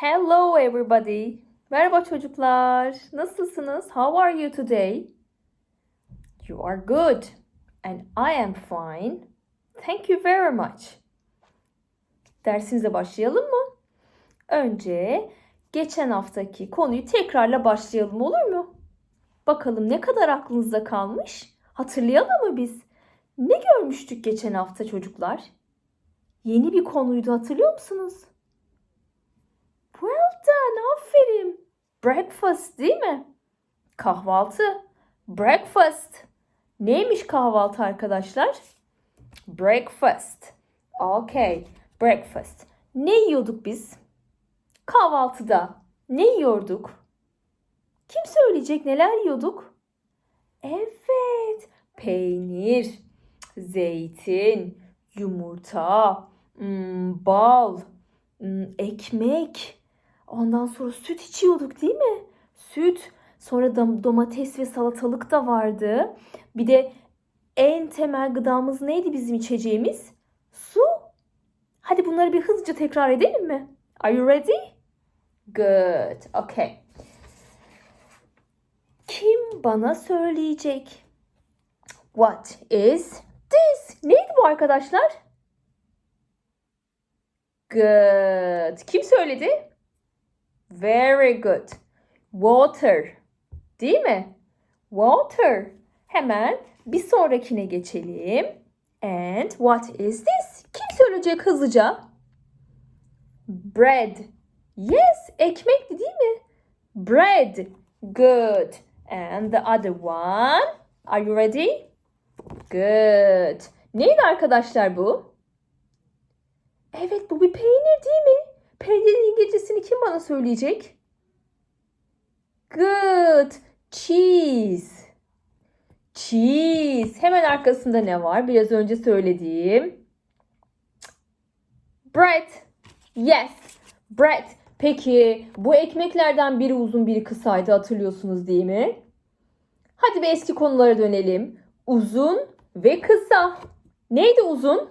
Hello everybody. Merhaba çocuklar. Nasılsınız? How are you today? You are good. And I am fine. Thank you very much. Dersimize başlayalım mı? Önce geçen haftaki konuyu tekrarla başlayalım olur mu? Bakalım ne kadar aklınızda kalmış? Hatırlayalım mı biz? Ne görmüştük geçen hafta çocuklar? Yeni bir konuydu hatırlıyor musunuz? Done, aferin. Breakfast değil mi? Kahvaltı. Breakfast. Neymiş kahvaltı arkadaşlar? Breakfast. Okay, breakfast. Ne yiyorduk biz? Kahvaltıda ne yiyorduk? Kim söyleyecek neler yiyorduk? Evet, peynir, zeytin, yumurta, hmm, bal, hmm, ekmek. Ondan sonra süt içiyorduk değil mi? Süt. Sonra dom- domates ve salatalık da vardı. Bir de en temel gıdamız neydi bizim içeceğimiz? Su. Hadi bunları bir hızlıca tekrar edelim mi? Are you ready? Good. Okay. Kim bana söyleyecek? What is this? Neydi bu arkadaşlar? Good. Kim söyledi? Very good. Water. Değil mi? Water. Hemen bir sonrakine geçelim. And what is this? Kim söyleyecek hızlıca? Bread. Yes, ekmekti değil mi? Bread. Good. And the other one. Are you ready? Good. Neydi arkadaşlar bu? Evet bu bir peynir değil mi? Peynirin İngilizcesini kim bana söyleyecek? Good. Cheese. Cheese. Hemen arkasında ne var? Biraz önce söylediğim. Bread. Yes. Bread. Peki bu ekmeklerden biri uzun biri kısaydı hatırlıyorsunuz değil mi? Hadi bir eski konulara dönelim. Uzun ve kısa. Neydi uzun?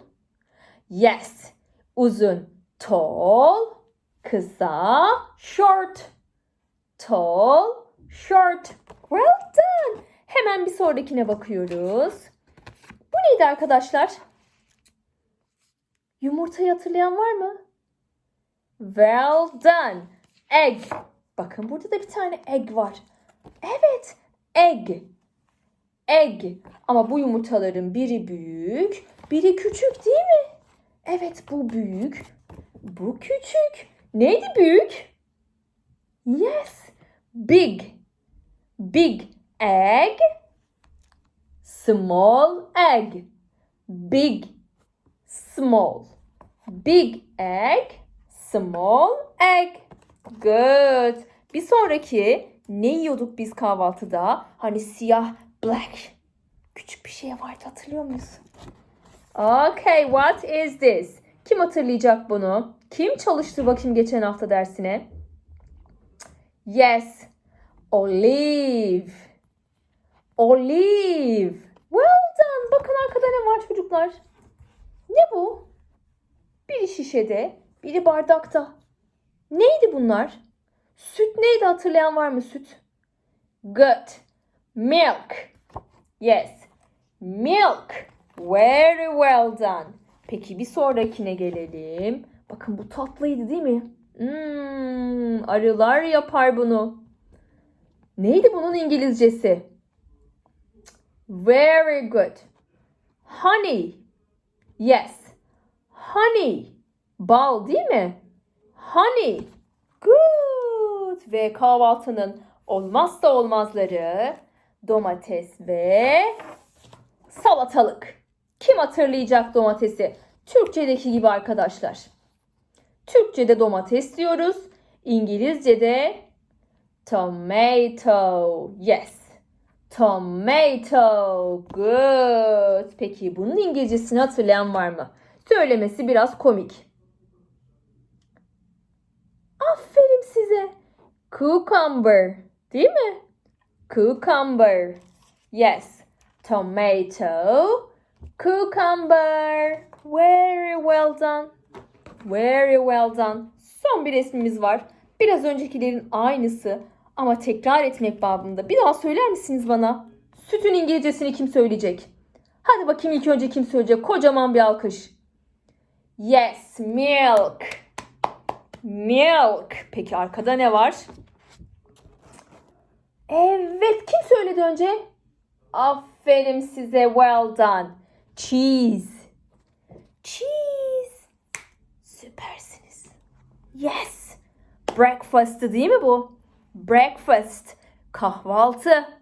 Yes. Uzun. Tall. Kısa. Short. Tall. Short. Well done. Hemen bir sonrakine bakıyoruz. Bu neydi arkadaşlar? Yumurtayı hatırlayan var mı? Well done. Egg. Bakın burada da bir tane egg var. Evet. Egg. Egg. Ama bu yumurtaların biri büyük, biri küçük değil mi? Evet bu büyük, bu küçük. Neydi büyük? Yes. Big. Big egg. Small egg. Big. Small. Big egg. Small egg. Good. Bir sonraki ne yiyorduk biz kahvaltıda? Hani siyah black. Küçük bir şey vardı hatırlıyor muyuz? Okay, what is this? Kim hatırlayacak bunu? Kim çalıştı bakayım geçen hafta dersine? Yes. Olive. Olive. Well done. Bakın arkada ne var çocuklar? Ne bu? Biri şişede, biri bardakta. Neydi bunlar? Süt neydi hatırlayan var mı süt? Good. Milk. Yes. Milk. Very well done. Peki bir sonrakine gelelim. Bakın bu tatlıydı değil mi? Hmm, arılar yapar bunu. Neydi bunun İngilizcesi? Very good. Honey. Yes. Honey. Bal değil mi? Honey. Good. Ve kahvaltının olmazsa olmazları domates ve salatalık. Kim hatırlayacak domatesi? Türkçedeki gibi arkadaşlar. Türkçede domates diyoruz. İngilizcede tomato. Yes. Tomato. Good. Peki bunun İngilizcesini hatırlayan var mı? Söylemesi biraz komik. Aferin size. Cucumber. Değil mi? Cucumber. Yes. Tomato. Cucumber. Very well done. Very well done. Son bir resmimiz var. Biraz öncekilerin aynısı ama tekrar etmek babında. Bir daha söyler misiniz bana? Sütün İngilizcesini kim söyleyecek? Hadi bakayım ilk önce kim söyleyecek? Kocaman bir alkış. Yes, milk. Milk. Peki arkada ne var? Evet, kim söyledi önce? Aferin size, well done. Cheese. Cheese. Yes. Breakfast'ı değil mi bu? Breakfast. Kahvaltı.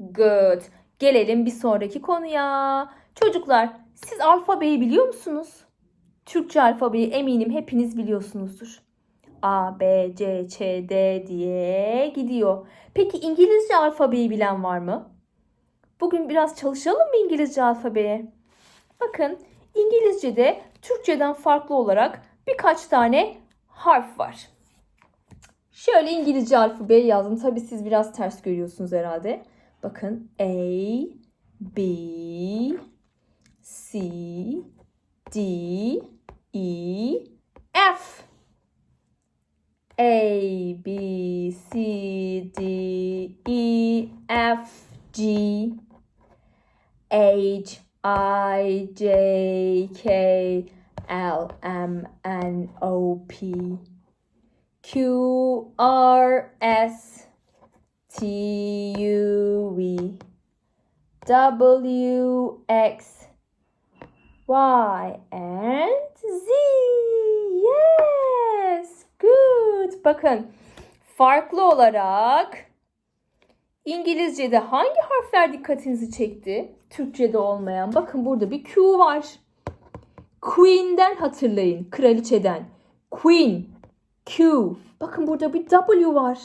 Good. Gelelim bir sonraki konuya. Çocuklar, siz alfabeyi biliyor musunuz? Türkçe alfabeyi eminim hepiniz biliyorsunuzdur. A, B, C, Ç, D diye gidiyor. Peki İngilizce alfabeyi bilen var mı? Bugün biraz çalışalım mı İngilizce alfabeye? Bakın İngilizce'de Türkçeden farklı olarak birkaç tane harf var. Şöyle İngilizce alfabeyi yazdım. Tabii siz biraz ters görüyorsunuz herhalde. Bakın A, B, C, D, E, F. A, B, C, D, E, F, G, H, I, J, K, L, M, N, O, P, Q, R, S, T, U, V, W, X, Y, and Z. Yes, good. Bakın, farklı olarak İngilizce'de hangi harfler dikkatinizi çekti? Türkçe'de olmayan. Bakın burada bir Q var. Queen'den hatırlayın. Kraliçeden. Queen. Q. Bakın burada bir W var.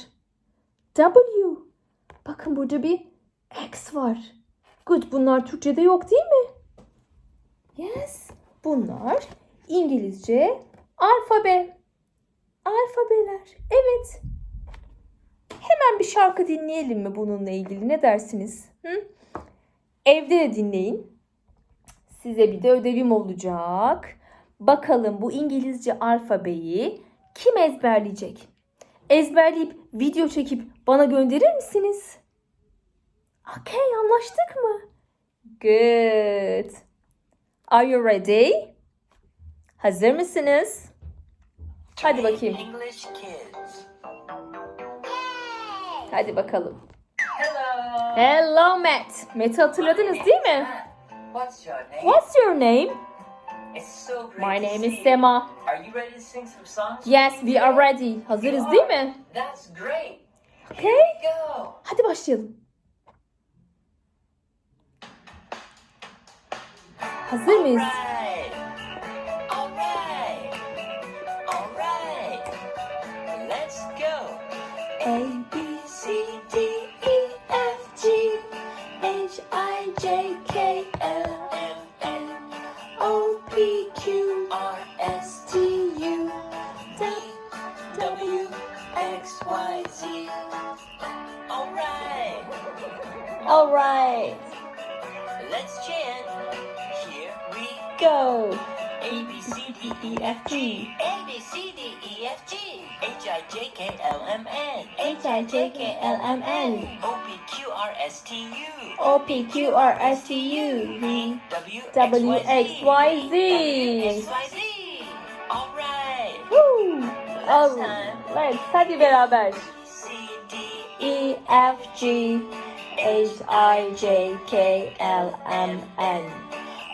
W. Bakın burada bir X var. Good. Bunlar Türkçe'de yok değil mi? Yes. Bunlar İngilizce alfabe. Alfabeler. Evet. Hemen bir şarkı dinleyelim mi bununla ilgili? Ne dersiniz? Hı? Evde de dinleyin. Size bir de ödevim olacak. Bakalım bu İngilizce alfabeyi kim ezberleyecek? Ezberleyip video çekip bana gönderir misiniz? Okay, anlaştık mı? Good. Are you ready? Hazır mısınız? Hadi bakayım. Hadi bakalım. Hello. Hello Matt. Matt'i hatırladınız değil mi? What's your name? What's your name? It's so great My to name see is you. Sema. Are you ready to sing some songs? Yes, we are ready. Hazırız değil mi? That's great. Okay. Go. Hadi başlayalım. Hazır mıyız? Alright. I, J, K, L, M, N, O, P, Q, R, S, T, U, W, X, Y, Z. Alright, Alright. let's chant. Here we Go. A, B, C, D, E, F, G. A, B, C, D, E, F, G. H, I, J, K, L, M, N. H, I, J, K, L, M, N. O, P, Q, R, S, T, U. O, P, Q, R, S, T, U, oh, V, W, W, X, Y, Z. X, Y, Z. Alright. Woo. Alright. Hadi beraber. C, D, E, F, G, H, I, J, K, L, M, N.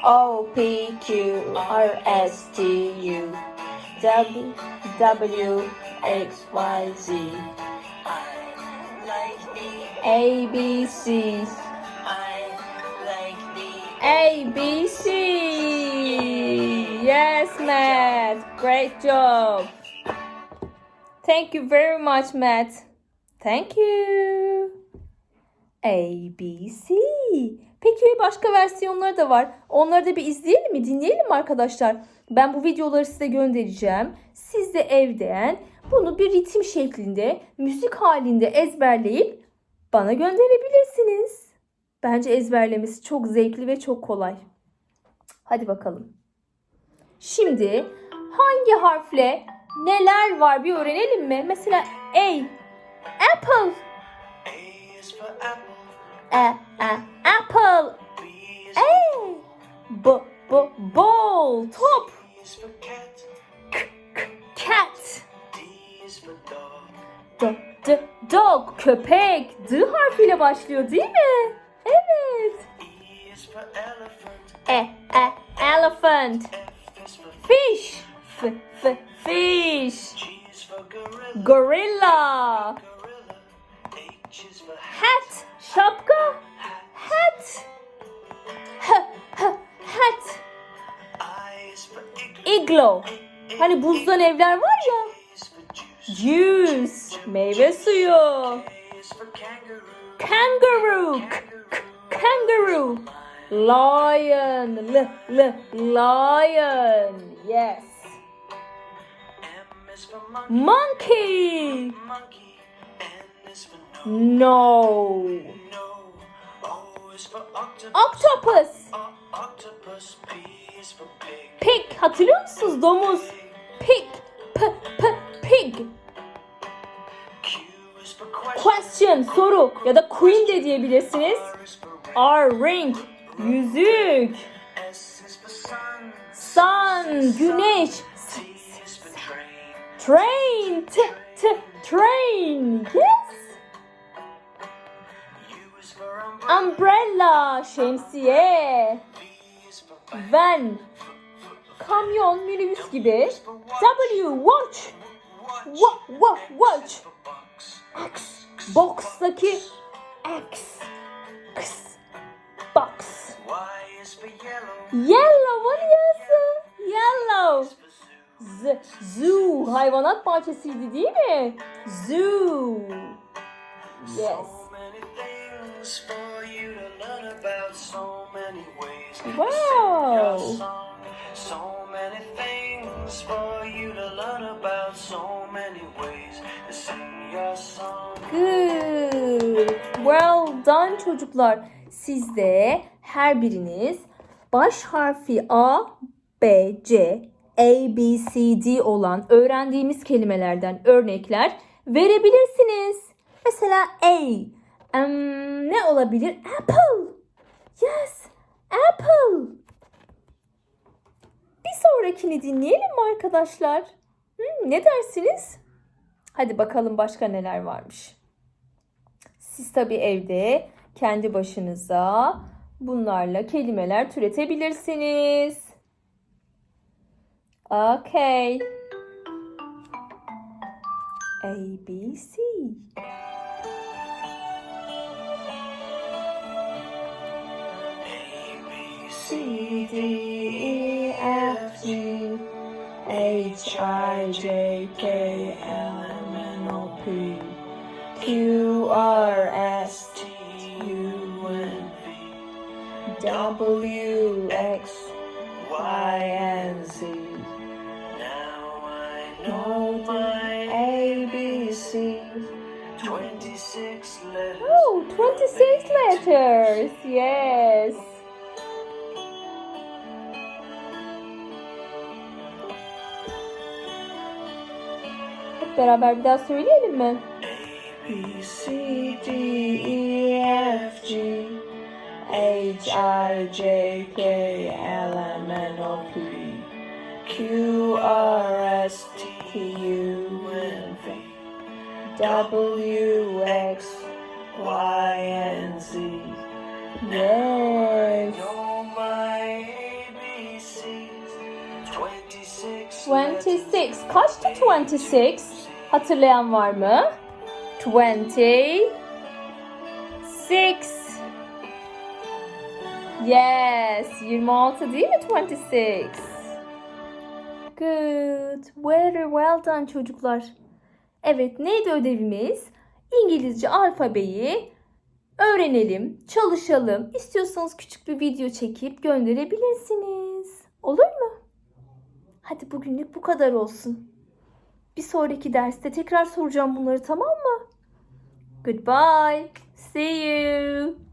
O, P, Q, R, S, T, U, W, W, X, Y, Z. A, B, C. I like the. A, B, C. Yes, Matt. Great job. Thank you very much, Matt. Thank you. A, B, C. Peki başka versiyonları da var. Onları da bir izleyelim mi? Dinleyelim mi arkadaşlar? Ben bu videoları size göndereceğim. Siz de evden bunu bir ritim şeklinde, müzik halinde ezberleyip bana gönderebilirsiniz. Bence ezberlemesi çok zevkli ve çok kolay. Hadi bakalım. Şimdi hangi harfle neler var bir öğrenelim mi? Mesela A. Apple. A. A, apple. A. B, b, ball. Top. İs for cat. D, dog. Köpek. D harfiyle başlıyor değil mi? Evet. E. E, elephant. Fish. F, f, fish. Gorilla. Hat. Şapka. Hat. H, h, hat. I is for igloo. Igloo. Hani buzdan evler var ya. Juice. Meyve suyu. Kangaroo. Kangaroo. Lion. L, l, lion. Yes. Monkey. No. Octopus. Pig. Hatırlıyor musunuz? Domuz. Pig. P, pig. Question. Soru. Ya da queen de diyebilirsiniz. R is for ring. Yüzük. Sun. Güneş. Train. T, t, train. Yes. Umbrella. Şemsiye. Van. Kamyon, minibüs gibi. W. Watch. Wa, wa, watch. X. Box'taki X. X. Box. Yellow. What diyorsun? Yellow. Z. Zoo. Hayvanat bahçesiydi değil mi? Zoo. Yes. So Well done çocuklar. Siz de her biriniz baş harfi A, B, C, A, B, C, D olan öğrendiğimiz kelimelerden örnekler verebilirsiniz. Mesela A. Em, ne olabilir? Apple. Yes. Apple. Bir sonrakini dinleyelim mi arkadaşlar? Hmm, ne dersiniz? Hadi bakalım başka neler varmış. Siz tabii evde kendi başınıza bunlarla kelimeler türetebilirsiniz. Okay. A, B, C. C, D, E, F, G, H, I, J, K, W, X, Y, and Z. Now I know my A, B, C. 26 letters. Oh, 26 letters. Yes. Hep beraber bir daha söyleyelim mi? A, B, C, D, E, F, G, H, I, J, K, L, M, N, O, P, Q, R, S, T, U, V, W, X, Y, and Z. Yes. know my ABCs. 26 26. Kaçtı 26? Hatırlayan var mı? 26. Yes. 26 değil mi 26? Good. Very well done çocuklar. Evet neydi ödevimiz? İngilizce alfabeyi öğrenelim, çalışalım. İstiyorsanız küçük bir video çekip gönderebilirsiniz. Olur mu? Hadi bugünlük bu kadar olsun. Bir sonraki derste tekrar soracağım bunları tamam mı? Goodbye. See you.